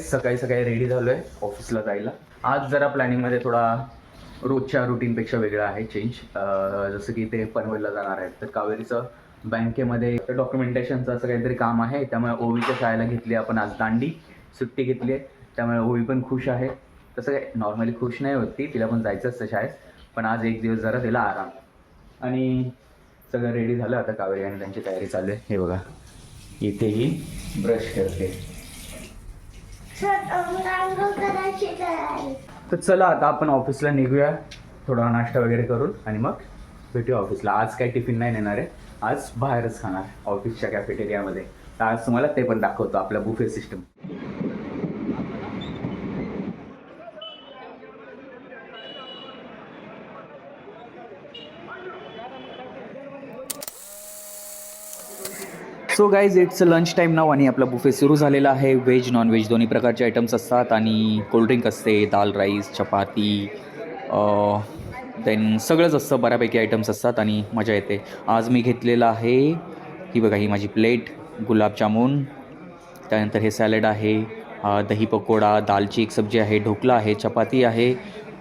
सकाळी सकाळी रेडी झालोय ऑफिसला जायला. आज जरा प्लॅनिंगमध्ये थोडा रोजच्या रुटीनपेक्षा वेगळा आहे चेंज जसं की ते पनवेलला जाणार आहेत. तर कावेरीचं बँकेमध्ये डॉक्युमेंटेशनचं असं काहीतरी काम आहे. त्यामुळे ओवीच्या शाळेला घेतली आपण आज दांडी. सुट्टी घेतली आहे. त्यामुळे ओवी पण खुश आहे. तसं काय नॉर्मली खुश नाही होती तिला पण जायचं असतं शाळेत. पण आज एक दिवस जरा तिला आराम. आणि सगळं रेडी झालं. आता कावेरी आणि त्यांची तयारी चालू आहे. हे बघा. इथेही ब्रश करते. तर चला आता आपण ऑफिसला निघूया. थोडा नाश्ता वगैरे करून आणि मग भेटूया ऑफिसला. आज काही टिफिन नाही नेणार आहे. आज बाहेरच खाणार ऑफिसच्या कॅफेटेरियामध्ये तर आज तुम्हाला ते पण दाखवतो आपला buffet system so guys it's lunch time नाव आणि आपला बुफे सुरू झालेला आहे. व्हेज नॉन व्हेज दोन्ही प्रकारचे आयटम्स असतात आणि कोल्ड्रिंक असते दाल राईस चपाती देन सगळंच असतं बऱ्यापैकी आयटम्स असतात आणि मजा येते. आज मी घेतलेलं आहे ही बघा ही माझी प्लेट गुलाबजामुन त्यानंतर हे सॅलड आहे दही पकोडा दालची एक सब्जी आहे ढोकला आहे चपाती आहे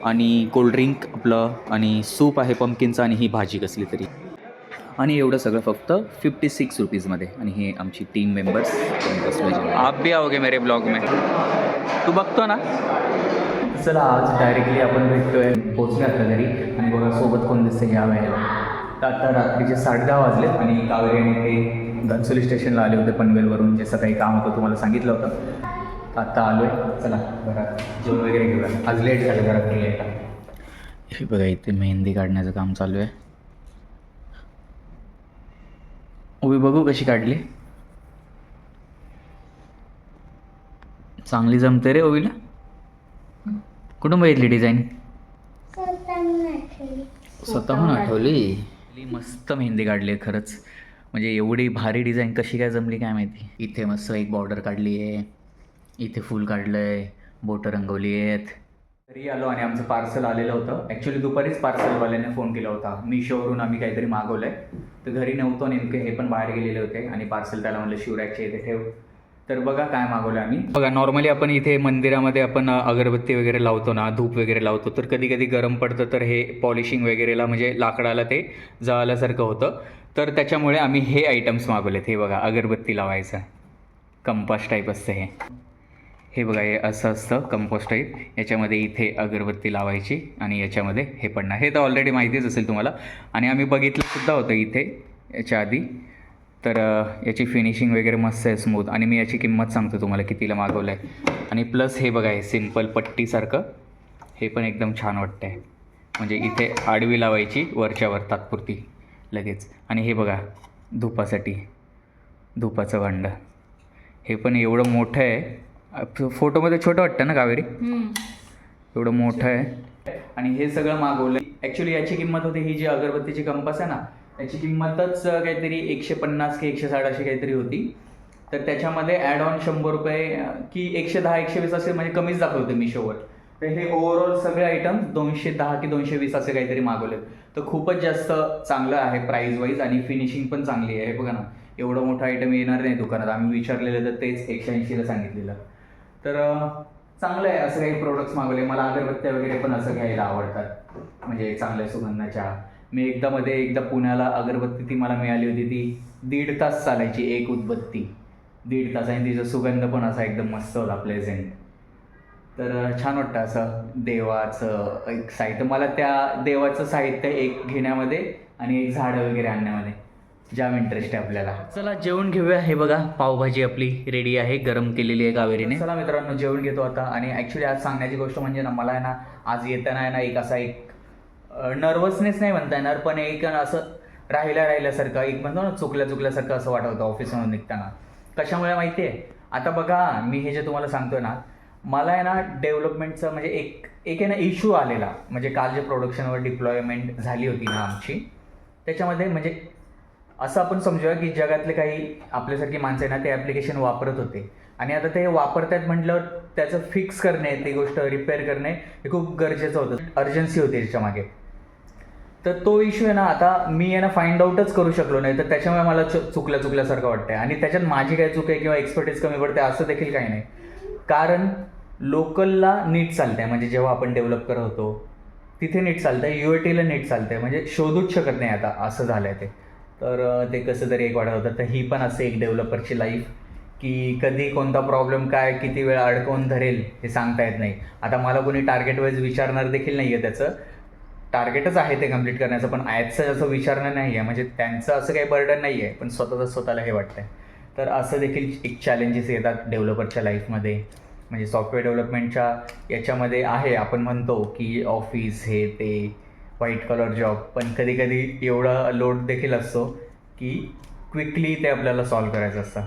आणि कोल्ड्रिंक आपलं आणि सूप आहे पंपकिनचं आणि ही भाजी कसली तरी. आणि एवढं सगळं फक्त फिफ्टी सिक्स रुपीजमध्ये आणि हे आमची टीम मेंबर्स आप भी आओगे मेरे ब्लॉग में? तू बघतो ना. चला आज डायरेक्टली आपण भेटतोय पोचले आता घरी. आणि बघा सोबत कोण दिसते या वेळेला. तर आता रात्रीचे साडे दहा वाजले आणि कावेरी आणि ते घनसोली स्टेशनला आले होते पनवेलवरून जे सकाळी काम होतं तुम्हाला सांगितलं होतं. आता आलो आहे चला घरात जेवण वगैरे घेऊया. आज लेट झालं घरात घरी यायला हे बघा इथे मेहंदी काढण्याचं काम चालू आहे. उभी बघू कशी काढली. चांगली जमते रे ओवीला. कुठून बघितली डिझाईन? स्वतःहून आठवली. आठवली मस्त मेहंदी काढली आहे खरंच. म्हणजे एवढी भारी डिझाईन कशी काय जमली काय माहिती. इथे मस्त एक बॉर्डर काढली आहे इथे फुल काढलं आहे बोटं रंगवली आहेत घरी आलो आणि आमचं पार्सल आलेलं होतं. ॲक्च्युली दुपारीच पार्सलवाल्याने फोन केला होता. मिशोवरून आम्ही काहीतरी मागवलं आहे तर घरी नव्हतो नेमके हे पण बाहेर गेलेले होते आणि पार्सल त्याला म्हणलं शिवराजच्या इथे ठेव. तर बघा काय मागवलं आम्ही. बघा नॉर्मली आपण इथे मंदिरामध्ये आपण अगरबत्ती वगैरे लावतो ना धूप वगैरे लावतो तर कधी कधी गरम पडतं तर हे पॉलिशिंग वगैरेला म्हणजे लाकडाला ते जळाल्यासारखं होतं. तर त्याच्यामुळे आम्ही हे आयटम्स मागवलेत. हे बघा अगरबत्ती लावायचं. कंपास टाईप असतं हे. हे बघा हे असं असतं कंपोस्ट टाईप याच्यामध्ये इथे अगरबत्ती लावायची आणि याच्यामध्ये हे पडणार हे तर ऑलरेडी माहितीच असेल तुम्हाला. आणि आम्ही बघितलंसुद्धा होतं इथे याच्या आधी. तर याची फिनिशिंग वगैरे मस्त आहे स्मूथ आणि मी याची किंमत सांगतो तुम्हाला कितीला मागवलं आहे आणि प्लस हे बघा हे सिंपल पट्टीसारखं. हे पण एकदम छान वाटतं आहे म्हणजे इथे आडवी लावायची वरच्यावर तात्पुरती लगेच. आणि हे बघा धुपासाठी धुपाचं भांडं. हे पण एवढं मोठं आहे. फोटोमध्ये छोटं वाटतं ना कावेरी? एवढं मोठं आहे. आणि हे सगळं मागवलं. ॲक्च्युली याची किंमत होती ही जी अगरबत्तीची कंपास आहे ना याची किंमतच काहीतरी एकशे पन्नास की एकशे साठ अशी काहीतरी होती. तर त्याच्यामध्ये ॲड ऑन शंभर रुपये की एकशे दहा एकशे वीस असे म्हणजे कमीच दाखवते मिशोवर. तर हे ओव्हरऑल सगळे आयटम दोनशे दहा की दोनशे वीस असे काहीतरी मागवले तर खूपच जास्त चांगलं आहे प्राईज वाईज आणि फिनिशिंग पण चांगली आहे. हे बघा ना एवढं मोठं आयटम येणार नाही दुकानात. आम्ही विचारलेलं तर तेच एकशे ऐंशीला सांगितलेलं. तर चांगलं आहे असं काही प्रोडक्ट्स मागवले. मला अगरबत्त्या वगैरे पण असं घ्यायला आवडतात. म्हणजे चांगल्या सुगंधाच्या. मी एकदा मध्ये एकदा पुण्याला अगरबत्ती ती मला मिळाली होती. ती दीड तास चालायची एक उदबत्ती. दीड तास. आणि तिचा सुगंध पण असा एकदम मस्त होता प्लेझेंट तर छान वाटतं असं देवाचं एक साहित्य. मला त्या देवाचं साहित्य एक घेण्यामध्ये आणि एक झाडं वगैरे आणण्यामध्ये. जाम इंटरेस्ट आहे आपल्याला. चला जेवण घेऊया. हे बघा पावभाजी आपली रेडी आहे. गरम केलेली आहे कावेरीने. चला मित्रांनो जेवण घेतो आता. आणि ॲक्च्युली आज सांगण्याची गोष्ट म्हणजे ना मला आहे ना आज येताना आहे ना एक असा एक नर्वसनेस नाही म्हणता येणार पण एक असं राहिल्या राहिल्यासारखं एक म्हणतो ना चुकल्या चुकल्यासारखं असं वाटत होतं ऑफिसमधून निघताना. कशामुळे माहिती आहे आता बघा मी हे जे तुम्हाला सांगतोय ना मला आहे ना डेव्हलपमेंटचं म्हणजे एक एक आहे ना इश्यू आलेला. म्हणजे काल जे प्रोडक्शनवर डिप्लॉयमेंट झाली होती ना आमची त्याच्यामध्ये म्हणजे असं आपण समजूया की जगातले काही आपल्यासारखी माणसं आहे ना ते ॲप्लिकेशन वापरत होते. आणि आता ते वापरतायत म्हटल्यावर त्याचं फिक्स करणे ती गोष्ट रिपेअर करणे हे खूप गरजेचं होतं. अर्जन्सी होती त्याच्यामागे. तर तो इश्यू आहे ना आता मी आहे ना फाइंड आउटच करू शकलो नाही. तर त्याच्यामुळे मला चुकल्या चुकल्यासारखं वाटतंय. आणि त्याच्यात माझी काय चूक आहे किंवा एक्सपर्टीज कमी पडते असं देखील काही नाही. कारण लोकलला नीट चालतंय. म्हणजे जेव्हा आपण डेव्हलप करत होतो तिथे नीट चालतंय यू ए टीला नीट चालतंय. म्हणजे शोधूच शकत नाही आता असं झालं आहे ते. तर ते कसं तरी एक वाटत होतं. तर ही पण असं एक डेव्हलपरची लाईफ की कधी कोणता प्रॉब्लेम काय किती वेळ अडकवून धरेल हे सांगता येत नाही. आता मला कोणी टार्गेट वाईज विचारणार देखील नाही आहे त्याचं टार्गेटच आहे ते कंप्लीट करण्याचं पण आयचं असं विचारणं नाही आहे म्हणजे त्यांचं असं काही बर्डन नाही आहे पण स्वतःचं स्वतःला हे वाटतंय. तर असं देखील एक चॅलेंजेस येतात डेव्हलपरच्या लाईफमध्ये म्हणजे सॉफ्टवेअर डेव्हलपमेंटच्या याच्यामध्ये आहे आपण म्हणतो की ऑफिस हे ते. व्हाईट कलर जॉब पण कधी कधी एवढा लोड देखील असतो की क्विकली ते आपल्याला सॉल्व करायचं असतं.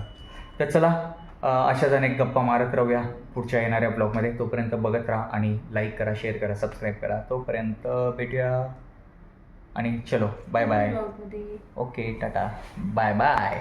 तर चला अशाच अनेक गप्पा मारत राहूया पुढच्या येणाऱ्या ब्लॉगमध्ये तोपर्यंत बघत राहा आणि लाईक करा शेअर करा सबस्क्राईब करा. तोपर्यंत भेटूया. आणि चलो bye bye okay tata. Bye bye